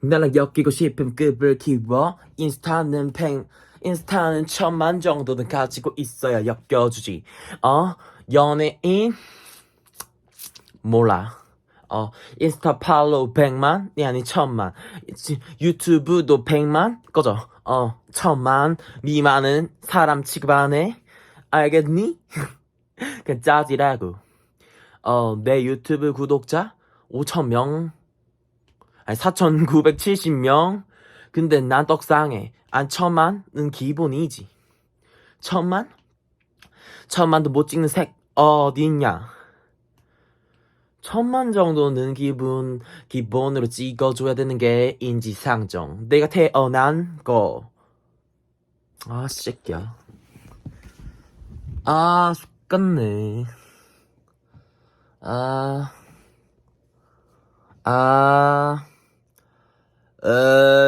나랑 엮이고 싶은 급을 키워 인스타는 팽 인스타는 천만 정도는 가지고 있어야 엮여주지. 어? 연예인? 몰라. 어 인스타 팔로우 백만? 이 아니 천만. 지- 유튜브도 백만? 꺼져. 어 천만 미만은 사람 취급 안해 알겠니? 그냥 짜지라고. 어 내 유튜브 구독자? 5천명? 아니 4,970명? 근데 난 떡상해. 안 천만은 기본이지. 천만? 천만도 못 찍는 색 어딨냐? 천만 정도는 기분 기본으로 찍어줘야 되는 게 인지상정. 내가 태어난 거 아 새끼야. 아 죽겠네. 아 아, 어,